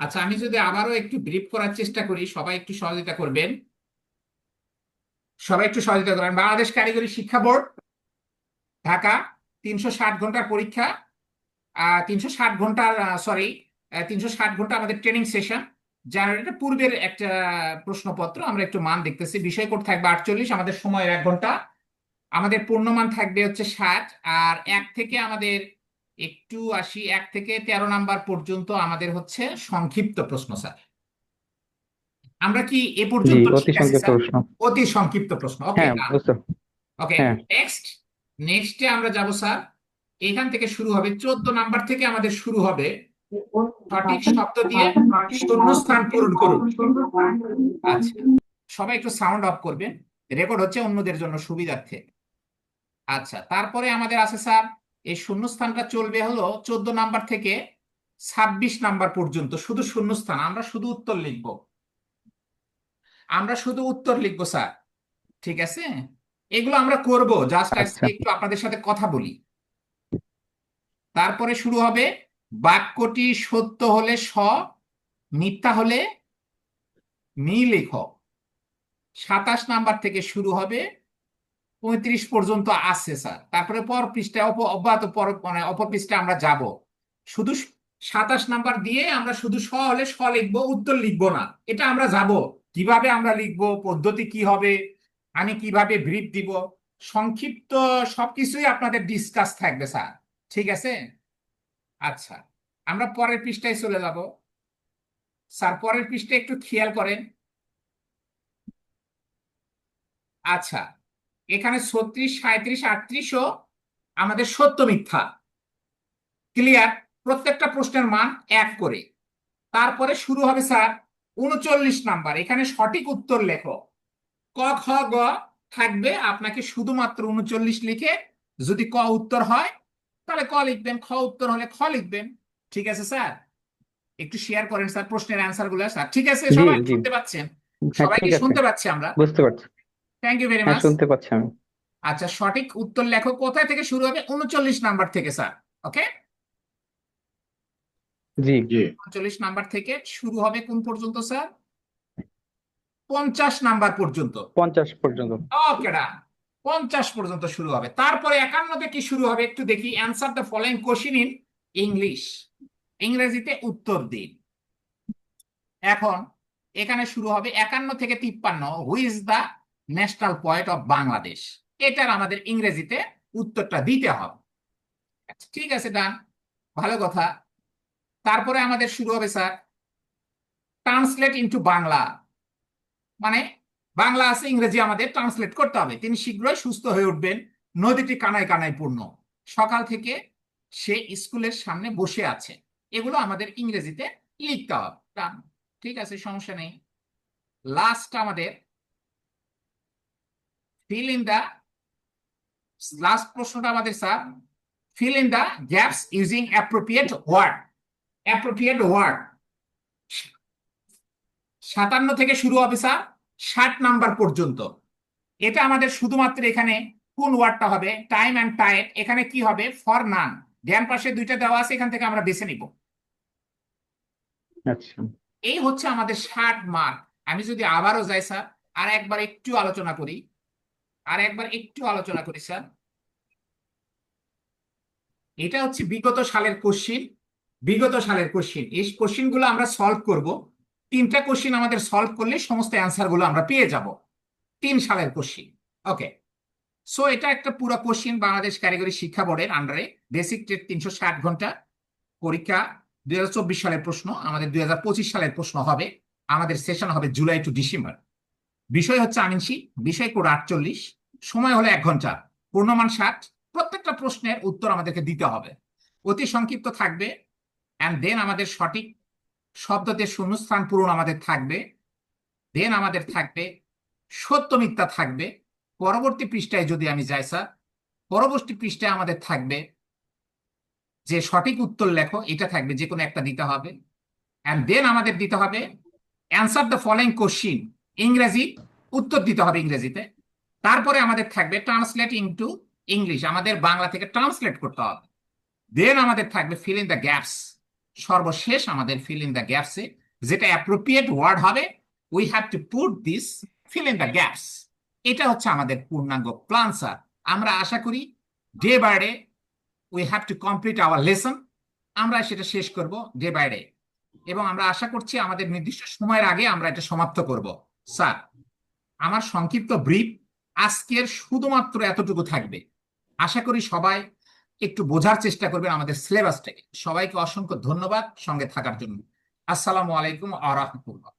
আচ্ছা আমি যদি আবারও একটু ব্রিফ করার চেষ্টা করি, সবাই একটু সহযোগিতা করবেন। সবাই একটু সহযোগিতা করবেন বাংলাদেশ কারিগরি শিক্ষা বোর্ড, ঢাকা, তিনশো ষাট ঘণ্টার পরীক্ষা তিনশো ষাট ঘণ্টার সরি তিনশো ষাট ঘণ্টা আমাদের ট্রেনিং সেশন যার এটা পূর্বের একটা প্রশ্নপত্র, আমরা একটু মান দেখতেছি। বিষয় কোড থাকবে আটচল্লিশ, আমাদের সময়ের এক ঘণ্টা। আমাদের পূর্ণমান থাকবে হচ্ছে ষাট, আর এক থেকে আমাদের একটু আসি এক থেকে তেরো নাম্বার পর্যন্ত আমাদের হচ্ছে সংক্ষিপ্ত প্রশ্ন স্যার। আমরা কি এ পর্যন্ত অতি সংক্ষিপ্ত প্রশ্ন। অতি সংক্ষিপ্ত প্রশ্ন ওকে ওকে। নেক্সট নেক্সটে আমরা যাব স্যার। এখান থেকে শুরু হবে চোদ্দ নাম্বার থেকে আমাদের শুরু হবে। সঠিক শব্দ দিয়ে শূন্যস্থান পূরণ করুন। আচ্ছা সবাই একটু সাউন্ড অফ করবেন। রেকর্ড হচ্ছে অন্যদের জন্য সুবিধার্থে। আচ্ছা তারপরে আমাদের আছে স্যার এই শূন্যস্থানটা চলবে হলো চোদ্দ নাম্বার থেকে ছাব্বিশ নাম্বার পর্যন্ত শুধু শূন্যস্থান। আমরা শুধু উত্তর লিখব। আমরা শুধু উত্তর লিখব স্যার। ঠিক আছে? এগুলো আমরা করব। জাস্ট আচ্ছা। একটু আপনাদের সাথে কথা বলি। তারপরে শুরু হবে বাক্যটি সত্য হলে স মিথ্যা হলে মি লেখ সাতাশ নাম্বার থেকে শুরু হবে পঁয়ত্রিশ পর্যন্ত আসছে স্যার। তারপরে পর পৃষ্ঠায় অব্যাহত পর মানে অপর পৃষ্ঠায় আমরা যাব। শুধু সাতাশ নাম্বার দিয়ে আমরা শুধু স হলে স লিখব, উত্তর লিখব না। এটা আমরা যাব। কীভাবে আমরা লিখব, পদ্ধতি কি হবে, আমি কীভাবে ব্রিফ দিব? সংক্ষিপ্ত সবকিছুই আপনাদের ডিসকাস থাকবে, স্যার। ঠিক আছে? আচ্ছা আমরা পরের পৃষ্ঠায় চলে যাব। স্যার, পরের পৃষ্ঠায় একটু খেয়াল করেন। আচ্ছা এখানে ছত্রিশ সাঁত্রিশ আটত্রিশও আমাদের সত্য মিথ্যা। ক্লিয়ার প্রত্যেকটা প্রশ্নের মান এক করে। তারপরে শুরু হবে স্যার উনচল্লিশ নাম্বার। এখানে সঠিক উত্তর লেখো। ক খ গ থাকবে আপনাকে শুধুমাত্র উনচল্লিশ লিখে যদি ক উত্তর হয় তাহলে ক লিখবেন খ উত্তর হলে খ লিখবেন। ঠিক আছে স্যার? একটু শেয়ার করেন স্যার প্রশ্নের অ্যান্সারগুলো স্যার। ঠিক আছে? সবাই শুনতে পাচ্ছেন? হ্যাঁ সবাই কি ঠিক আছে। শুনতে পাচ্ছি আমরা? বুঝতে পারছি। থ্যাংক ইউ ভেরি হ্যাঁ মাচ শুনতে পাচ্ছি আমি। আচ্ছা সঠিক উত্তর লেখো। কোথায় থেকে শুরু হবে? উনচল্লিশ নাম্বার থেকে স্যার। ওকে জি। জি। উনচল্লিশ নাম্বার থেকে শুরু হবে কোন পর্যন্ত স্যার? পঞ্চাশ নাম্বার পর্যন্ত। পঞ্চাশ পর্যন্ত। ওকে ডান পঞ্চাশ পর্যন্ত শুরু হবে। তারপরে একান্নতে কি শুরু হবে? একটু দেখি। Answer the following question in English ইংরেজিতে উত্তর দিন। এখন এখানে শুরু হবে একান্ন থেকে তিপ্পান্ন। Who is the national point of Bangladesh এটার আমাদের ইংরেজিতে উত্তরটা দিতে হবে। ঠিক আছে, ডান। ভালো কথা। তারপরে আমাদের শুরু হবে, স্যার। Translate into Bangla. মানে বাংলা আছে, ইংরেজি আমাদের ট্রান্সলেট করতে হবে। তিনি শীঘ্রই সুস্থ হয়ে উঠবেন। নদীটি কানায় কানায় পূর্ণ। সকাল থেকে সে স্কুলের সামনে বসে আছে। এগুলো আমাদের ইংরেজিতে লিখতে হবে। ঠিক আছে, সমস্যা নেই। লাস্ট আমাদের ফিল ইন দা লাস্ট প্রশ্নটা আমাদের sir fill in the gaps using appropriate word appropriate word সাতান্ন থেকে শুরু হবে স্যার ষাট নাম্বার পর্যন্ত। এটা আমাদের শুধুমাত্র এখানে কোন ওয়ার্ডটা হবে? টাইম অ্যান্ড টাইট এখানে কি হবে? ফর নান জ্ঞান পাশে দুইটা দেওয়া আছে এখান থেকে আমরা বেছে নিব। আচ্ছা। এই হচ্ছে আমাদের ষাট মার্ক আমি যদি আবারও যাই স্যার আর একবার একটু আলোচনা করি। আর একবার একটু আলোচনা করি, স্যার। এটা হচ্ছে বিগত সালের কোশ্চিন বিগত সালের কোশ্চিন এই কোশ্চিনগুলো আমরা সলভ করব। তিনটা কোশ্চিন আমাদের সলভ করলে সমস্ত অ্যান্সারগুলো আমরা পেয়ে যাব। তিন সালের কোশ্চিন ওকে সো এটা একটা পুরো কোশ্চিন বাংলাদেশ কারিগরি শিক্ষা বোর্ডের আন্ডারে বেসিক টেট তিনশো ষাট ঘণ্টা পরীক্ষা, দুই হাজার চব্বিশ সালের প্রশ্ন, আমাদের দুই হাজার পঁচিশ সালের প্রশ্ন হবে। আমাদের সেশন হবে জুলাই টু ডিসেম্বর বিষয় হচ্ছে আমিনসি বিষয় কোড আটচল্লিশ। সময় হলো এক ঘণ্টা, পূর্ণমান ষাট। প্রত্যেকটা প্রশ্নের উত্তর আমাদেরকে দিতে হবে। অতি সংক্ষিপ্ত থাকবে অ্যান্ড দেন আমাদের সঠিক শব্দতে শূন্যস্থান পূরণ আমাদের থাকবে দেন আমাদের থাকবে সত্য মিথ্যা থাকবে। পরবর্তী পৃষ্ঠায় যদি আমি যাই স্যার পরবর্তী পৃষ্ঠায় আমাদের থাকবে যে সঠিক উত্তর লেখো, এটা থাকবে যে কোনো একটা দিতে হবে। অ্যান্ড দেন আমাদের দিতে হবে অ্যান্সার দ্য ফলোয়িং কোশ্চিন ইংরেজি উত্তর দিতে হবে ইংরেজিতে। তারপরে আমাদের থাকবে ট্রান্সলেট ইনটু ইংলিশ আমাদের বাংলা থেকে ট্রান্সলেট করতে হবে। দেন আমাদের থাকবে ফিল ইন দ্য গ্যাপস সর্বশেষ আমাদের ফিল ইন দ্য গ্যাপসে যেটা অ্যাপ্রোপ্রিয়েট ওয়ার্ড হবে we have to put this fill in the gaps এটা হচ্ছে আমাদের পূর্ণাঙ্গ প্ল্যান স্যার আমরা আশা করি day by day we have to complete our lesson আমরা সেটা শেষ করব ডে বাই ডে এবং আমরা আশা করছি আমাদের নির্দিষ্ট সময়ের আগে আমরা এটা সমাপ্ত করব। স্যার, আমার সংক্ষিপ্ত ব্রিফ আজকের শুধুমাত্র এতটুকু থাকবে। আশা করি সবাই একটু বোঝার চেষ্টা করবেন আমাদের সিলেবাসটাকে সবাইকে অসংখ্য ধন্যবাদ সঙ্গে থাকার জন্য। আসসালামু আলাইকুম আ রহমতুল্লাহ।